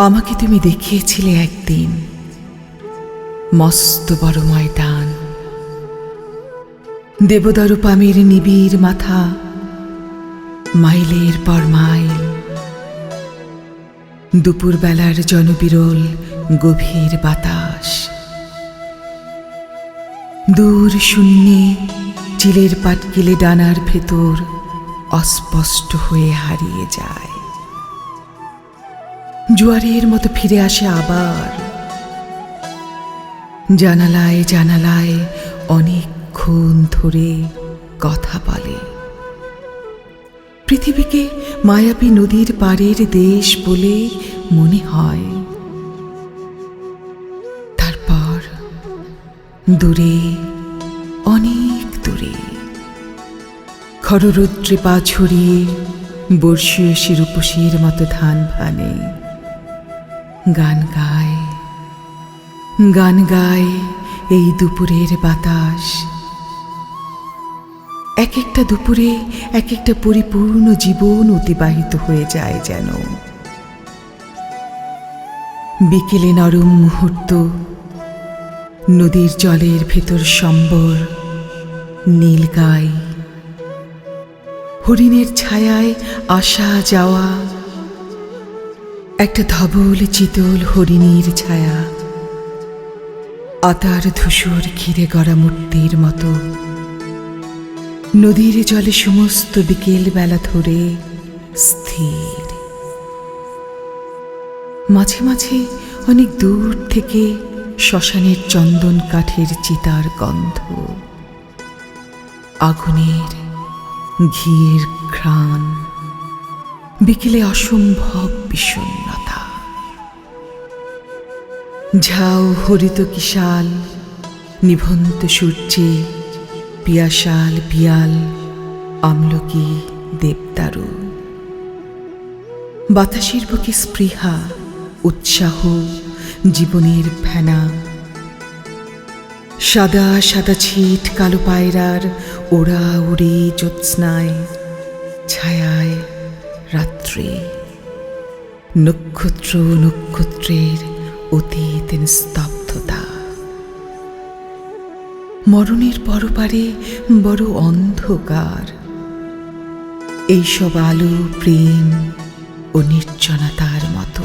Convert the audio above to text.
আমাকে তুমি দেখিয়েছিলে একদিন। মস্ত বড় ময়দান। দেবদারু পামের নিবিড় মাথা, মাইলের পর মাইল। দুপুরবেলার জনবিরল গভীর বাতাস। দূর শূন্যে চিলের পাটকিলে ডানার ভেতর অস্পষ্ট হয়ে হারিয়ে যায়। জোয়ারের মতো ফিরে আসে আবার। জানালায় জানালায় অনেকক্ষণ ধরে কথা বলে। পৃথিবীকে মায়াবী নদীর পাড়ের দেশ বলে মনে হয়। তারপর দূরে, অনেক দূরে, খররুদ্রে পা ছড়িয়ে বর্ষীয় শিরুপসির মতো ধান ভানে গান গায়। গান গায় এই দুপুরের বাতাস। এক একটা দুপুরে এক একটা পরিপূর্ণ জীবন অতিবাহিত হয়ে যায় যেন। বিকেলে নরম মুহূর্ত, নদীর জলের ভেতর সম্বর, নীল গায় হরিণের ছায়ায় আসা যাওয়া একটা ধবল চিতল হরিণীর ছায়া, আতার ধূসর ঘিরে গড়া মূর্তির মতো। নদীর জলে সমস্ত বিকেল বেলা ধরে স্থির। মাঝে মাঝে অনেক দূর থেকে শ্মশানের চন্দন কাঠের চিতার গন্ধ। আগুনের ঘিয়ের ঘ্রাণ। বিকেলে অসম্ভব বিষণ্ণতা। ঝাউ হরিত কিশাল, নিভন্ত সূর্যে পিয়াশাল পিয়াল, আমলকি দেবদারু। বাতাসের বুকে স্পৃহা, উৎসাহ, জীবনের ফেনা। সাদা সাদা ছিট কালো পায়রার ওড়া উড়ি জ্যোৎস্নায়, ছায়ায় রাত্রে। নক্ষত্র নক্ষত্রের অতীত নিস্তব্ধতা। মরণের পরপারে বড় অন্ধকার। এইসব আলো, প্রেম ও নির্জনতার মতো।